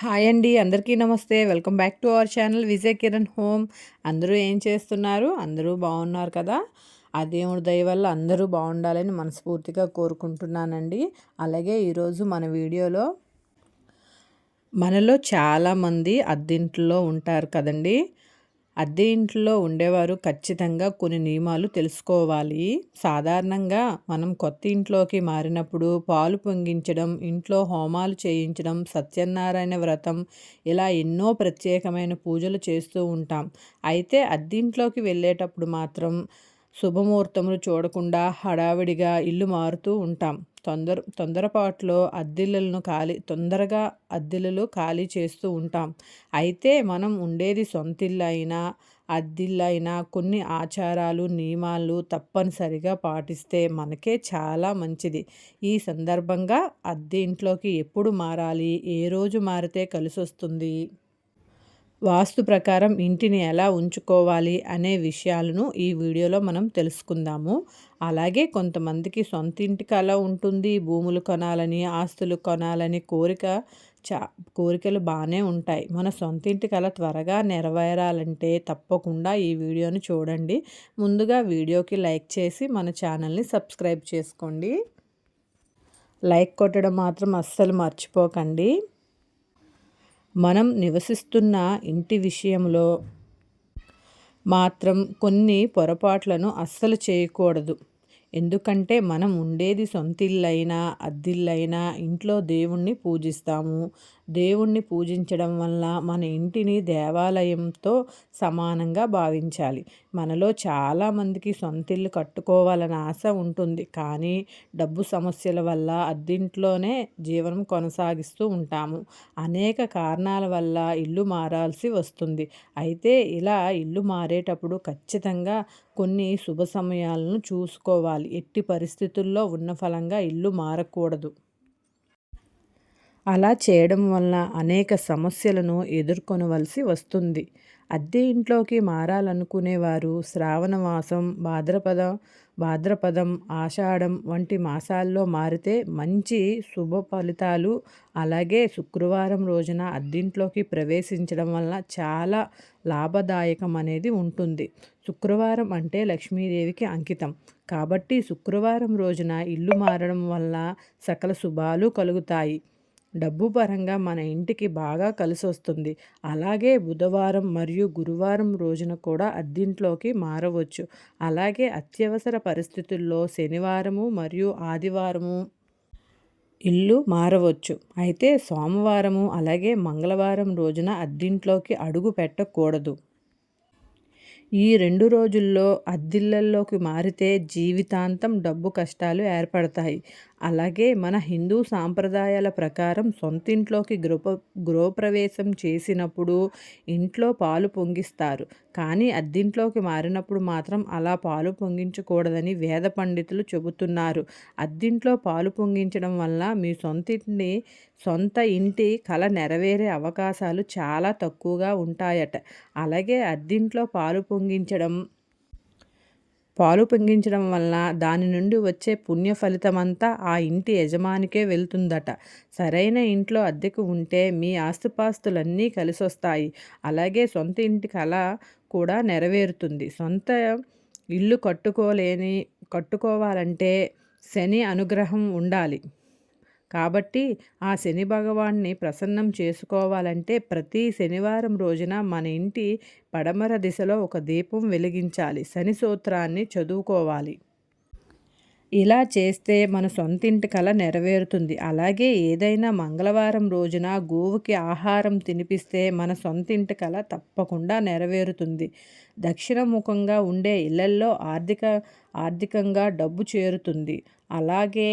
Hi అండి అందరికీ నమస్తే. Welcome back to our channel Vijay Kiran home. అందరూ ఏం చేస్తున్నారు? అందరూ బాగున్నారు కదా? ఆ దేవుడి దయ వల్ల అందరూ బాగుండాలని మనస్ఫూర్తిగా కోరుకుంటున్నానండి. అలాగే ఈరోజు మన వీడియోలో మనలో చాలామంది అద్దింట్లో ఉంటారు కదండి. అద్దె ఇంట్లో ఉండేవారు ఖచ్చితంగా కొన్ని నియమాలు తెలుసుకోవాలి. సాధారణంగా మనం కొత్త ఇంట్లోకి మారినప్పుడు పాలు పొంగించడం ఇంట్లో హోమాలు చేయించడం సత్యనారాయణ వ్రతం ఇలా ఎన్నో ప్రత్యేకమైన పూజలు చేస్తూ ఉంటాం. అయితే అద్దింట్లోకి వెళ్ళేటప్పుడు మాత్రం శుభముహూర్తములు చూడకుండా హడావిడిగా ఇల్లు మారుతూ ఉంటాం. తొందర తొందరపాటులో అద్దెలను ఖాళీ తొందరగా అద్దెలు ఖాళీ చేస్తూ ఉంటాం. అయితే మనం ఉండేది సొంతిల్లు అయినా కొన్ని ఆచారాలు నియమాలు తప్పనిసరిగా పాటిస్తే మనకే చాలా మంచిది. ఈ సందర్భంగా అద్దె ఇంట్లోకి ఎప్పుడు మారాలి? ఏ రోజు మారితే కలిసి వస్తుంది వాస్తు ప్రకారం ఇంటిని ఎలా ఉంచుకోవాలి అనే విషయాలను ఈ వీడియోలో మనం తెలుసుకుందాము. అలాగే కొంతమందికి సొంత ఇంటికి అలా ఉంటుంది. భూములు కొనాలని ఆస్తులు కొనాలని కోరిక చా కోరికలు బాగానే ఉంటాయి. మన సొంత ఇంటికి అలా త్వరగా నెరవేరాలంటే తప్పకుండా ఈ వీడియోను చూడండి. ముందుగా వీడియోకి లైక్ చేసి మన ఛానల్ని సబ్స్క్రైబ్ చేసుకోండి. లైక్ కొట్టడం మాత్రం అస్సలు మర్చిపోకండి. మనం నివసిస్తున్న ఇంటి విషయంలో మాత్రం కొన్ని పొరపాట్లను అస్సలు చేయకూడదు. ఎందుకంటే మనం ఉండేది సొంతిల్లైనా అద్దిల్లైనా ఇంట్లో దేవుణ్ణి పూజిస్తాము. దేవుణ్ణి పూజించడం వల్ల మన ఇంటిని దేవాలయంతో సమానంగా భావించాలి. మనలో చాలామందికి సొంతిల్లు కట్టుకోవాలని ఆశ ఉంటుంది. కానీ డబ్బు సమస్యల వల్ల అద్దింట్లోనే జీవనం కొనసాగిస్తూ ఉంటాము. అనేక కారణాల వల్ల ఇల్లు మారాల్సి వస్తుంది. అయితే ఇలా ఇల్లు మారేటప్పుడు ఖచ్చితంగా కొన్ని శుభ సమయాలను చూసుకోవాలి. ఎట్టి పరిస్థితుల్లో ఉన్న ఫలంగా ఇల్లు మారకూడదు. అలా చేయడం వలన అనేక సమస్యలను ఎదుర్కొనవలసి వస్తుంది. అద్దె ఇంట్లోకి మారాలనుకునేవారు శ్రావణమాసం భాద్రపద భాద్రపదం ఆషాఢం వంటి మాసాల్లో మారితే మంచి శుభ ఫలితాలు అలాగే శుక్రవారం రోజున అద్దింట్లోకి ప్రవేశించడం వల్ల చాలా లాభదాయకం అనేది ఉంటుంది. శుక్రవారం అంటే లక్ష్మీదేవికి అంకితం. కాబట్టి శుక్రవారం రోజున ఇల్లు మారడం వల్ల సకల శుభాలు కలుగుతాయి. డబ్బు పరంగా మన ఇంటికి బాగా కలిసి వస్తుంది అలాగే బుధవారం మరియు గురువారం రోజున కూడా అద్దింట్లోకి మారవచ్చు. అలాగే అత్యవసర పరిస్థితుల్లో శనివారము మరియు ఆదివారము ఇల్లు మారవచ్చు. అయితే సోమవారము అలాగే మంగళవారం రోజున అద్దింట్లోకి అడుగు పెట్టకూడదు. ఈ రెండు రోజుల్లో అద్దిళ్ళల్లోకి మారితే జీవితాంతం డబ్బు కష్టాలు ఏర్పడతాయి. అలాగే మన హిందూ సాంప్రదాయాల ప్రకారం సొంతింట్లోకి గృహ గృహప్రవేశం చేసినప్పుడు ఇంట్లో పాలు పొంగిస్తారు. కానీ అద్దింట్లోకి మారినప్పుడు మాత్రం అలా పాలు పొంగించకూడదని వేద పండితులు చెబుతున్నారు. అద్దింట్లో పాలు పొంగించడం వల్ల మీ సొంతింటిని సొంత ఇంటి కళ నెరవేరే అవకాశాలు చాలా తక్కువగా ఉంటాయట. అలాగే అద్దింట్లో పాలు పొంగించడం పాలు పొంగించడం వలన దాని నుండి వచ్చే పుణ్య ఫలితమంతా ఆ ఇంటి యజమానికే వెళ్తుందట. సరైన ఇంట్లో అద్దెకు ఉంటే మీ ఆస్తుపాస్తులన్నీ కలిసొస్తాయి. అలాగే సొంత ఇంటి కళ కూడా నెరవేరుతుంది. సొంత ఇల్లు కట్టుకోలేని కట్టుకోవాలంటే శని అనుగ్రహం ఉండాలి. కాబట్టి ఆ శని భగవాన్ని ప్రసన్నం చేసుకోవాలంటే ప్రతి శనివారం రోజున మన ఇంటి పడమర దిశలో ఒక దీపం వెలిగించాలి. శని సూత్రాన్ని చదువుకోవాలి. ఇలా చేస్తే మన సొంతింటి కళ నెరవేరుతుంది. అలాగే ఏదైనా మంగళవారం రోజున గోవుకి ఆహారం తినిపిస్తే మన సొంతింటి కళ తప్పకుండా నెరవేరుతుంది. దక్షిణముఖంగా ఉండే ఇళ్ళల్లో ఆర్థిక ఆర్థికంగా డబ్బు చేరుతుంది. అలాగే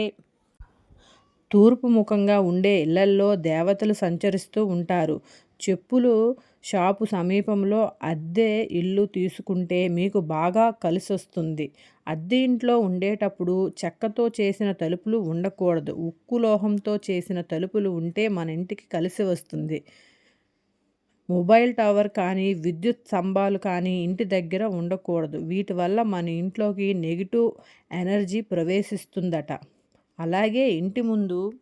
తూర్పు ముఖంగా ఉండే ఇళ్ళల్లో దేవతలు సంచరిస్తూ ఉంటారు. చెప్పులు షాపు సమీపంలో అద్దె ఇల్లు తీసుకుంటే మీకు బాగా కలిసి వస్తుంది అద్దె ఇంట్లో ఉండేటప్పుడు చెక్కతో చేసిన తలుపులు ఉండకూడదు. ఉక్కు లోహంతో చేసిన తలుపులు ఉంటే మన ఇంటికి కలిసి వస్తుంది. మొబైల్ టవర్ కానీ విద్యుత్ స్తంభాలు కానీ ఇంటి దగ్గర ఉండకూడదు. వీటి వల్ల మన ఇంట్లోకి నెగిటివ్ ఎనర్జీ ప్రవేశిస్తుందట. అలాగే ఇంటి ముందు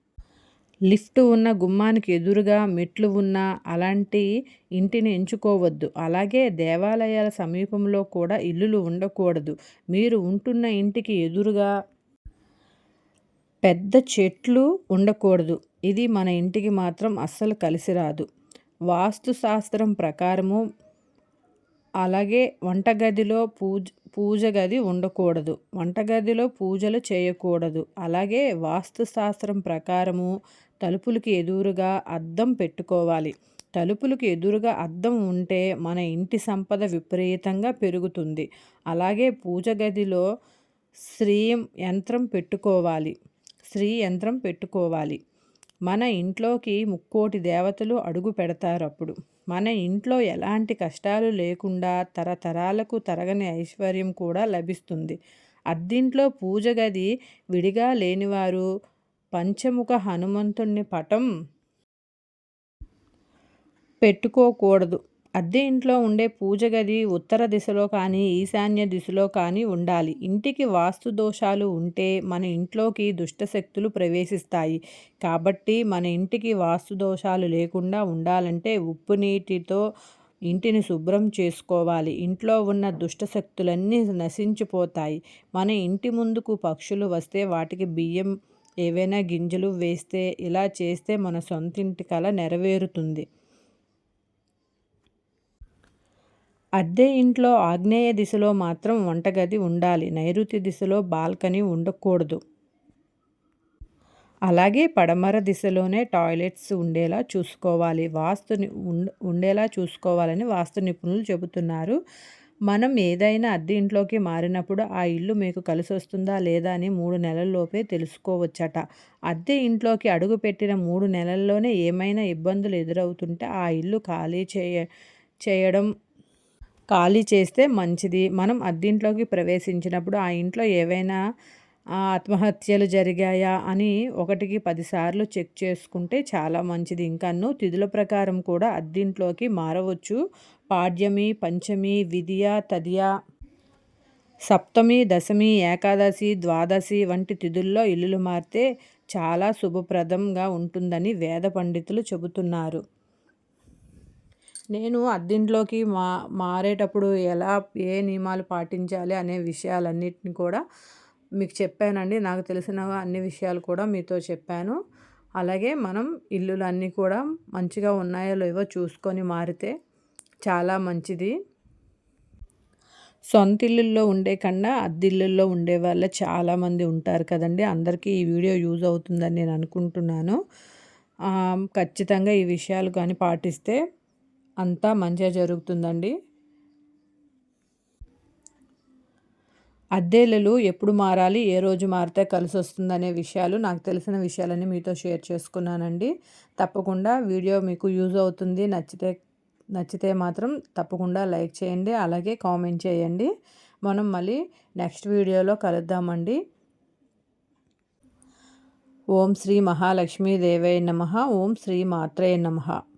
లిఫ్ట్ ఉన్న గుమ్మానికి ఎదురుగా మెట్లు ఉన్న అలాంటి ఇంటిని ఎంచుకోవద్దు. అలాగే దేవాలయాల సమీపంలో కూడా ఇల్లులు ఉండకూడదు. మీరు ఉంటున్న ఇంటికి ఎదురుగా పెద్ద చెట్లు ఉండకూడదు. ఇది మన ఇంటికి మాత్రం అస్సలు కలిసి రాదు. వాస్తు శాస్త్రం ప్రకారము అలాగే వంటగదిలో పూజ పూజ గది ఉండకూడదు. వంటగదిలో పూజలు చేయకూడదు. అలాగే వాస్తుశాస్త్రం ప్రకారము తలుపులకి ఎదురుగా అద్దం పెట్టుకోవాలి. తలుపులకు ఎదురుగా అద్దం ఉంటే మన ఇంటి సంపద విపరీతంగా పెరుగుతుంది. అలాగే పూజ గదిలో శ్రీ యంత్రం పెట్టుకోవాలి. శ్రీ యంత్రం పెట్టుకోవాలి. మన ఇంట్లోకి ముక్కోటి దేవతలు అడుగు పెడతారు అప్పుడు. మన ఇంట్లో ఎలాంటి కష్టాలు లేకుండా తరతరాలకు తరగని ఐశ్వర్యం కూడా లభిస్తుంది. అద్దింట్లో పూజ గది విడిగా లేనివారు పంచముఖ హనుమంతుణ్ణి పటం పెట్టుకోకూడదు. అద్దె ఇంట్లో ఉండే పూజ గది ఉత్తర దిశలో కానీ ఈశాన్య దిశలో కానీ ఉండాలి. ఇంటికి వాస్తు దోషాలు ఉంటే మన ఇంట్లోకి దుష్టశక్తులు ప్రవేశిస్తాయి. కాబట్టి మన ఇంటికి వాస్తు దోషాలు లేకుండా ఉండాలంటే ఉప్పు నీటితో ఇంటిని శుభ్రం చేసుకోవాలి. ఇంట్లో ఉన్న దుష్టశక్తులన్నీ నశించిపోతాయి. మన ఇంటి ముందుకు పక్షులు వస్తే వాటికి బియ్యం ఏవైనా గింజలు వేస్తే ఇలా చేస్తే మన సొంతింటి కళ నెరవేరుతుంది. అద్దె ఇంట్లో ఆగ్నేయ దిశలో మాత్రం వంటగది ఉండాలి. నైరుతి దిశలో బాల్కనీ ఉండకూడదు. అలాగే పడమర దిశలోనే టాయిలెట్స్ ఉండేలా చూసుకోవాలి. వాస్తుని ఉండేలా చూసుకోవాలని వాస్తు నిపుణులు చెబుతున్నారు. మనం ఏదైనా అద్దె ఇంట్లోకి మారినప్పుడు ఆ ఇల్లు మీకు కలిసి వస్తుందా లేదా అని మూడు నెలల్లోపే తెలుసుకోవచ్చట. అద్దె ఇంట్లోకి అడుగు పెట్టిన మూడు నెలల్లోనే ఏమైనా ఇబ్బందులు ఎదురవుతుంటే ఆ ఇల్లు ఖాళీ చేయ చేయడం ఖాళీ చేస్తే మంచిది. మనం అద్దింట్లోకి ప్రవేశించినప్పుడు ఆ ఇంట్లో ఏవైనా ఆత్మహత్యలు జరిగాయా అని ఒకటికి పదిసార్లు చెక్ చేసుకుంటే చాలా మంచిది. ఇంకన్ను తిథుల ప్రకారం కూడా అద్దింట్లోకి మారవచ్చు. పాడ్యమి పంచమి విధియ తదియ సప్తమి దశమి ఏకాదశి ద్వాదశి వంటి తిథుల్లో ఇల్లులు మారితే చాలా శుభప్రదంగా ఉంటుందని వేద పండితులు చెబుతున్నారు. నేను అద్దింట్లోకి మా మారేటప్పుడు ఎలా ఏ నియమాలు పాటించాలి అనే విషయాలన్నిటిని కూడా మీకు చెప్పానండి. నాకు తెలిసిన అన్ని విషయాలు కూడా మీతో చెప్పాను. అలాగే మనం ఇల్లులు అన్నీ కూడా మంచిగా ఉన్నాయో లేవో చూసుకొని మారితే చాలా మంచిది. సొంత ఇల్లుల్లో ఉండే కన్నా అద్దిల్లుల్లో ఉండే వాళ్ళ చాలామంది ఉంటారు కదండి. అందరికీ ఈ వీడియో యూజ్ అవుతుందని నేను అనుకుంటున్నాను. ఖచ్చితంగా ఈ విషయాలు కానీ పాటిస్తే అంతా మంచిగా జరుగుతుందండి. అద్దెలు ఎప్పుడు మారాలి ఏ రోజు మారితే కలిసి వస్తుందనే విషయాలు నాకు తెలిసిన విషయాలన్నీ మీతో షేర్ చేసుకున్నానండి. తప్పకుండా వీడియో మీకు యూజ్ అవుతుంది. నచ్చితే నచ్చితే మాత్రం తప్పకుండా లైక్ చేయండి అలాగే కామెంట్ చేయండి. మనం మళ్ళీ నెక్స్ట్ వీడియోలో కలుద్దామండి. ఓం శ్రీ మహాలక్ష్మీదేవై నమ. ఓం శ్రీ మాత్రే నమ.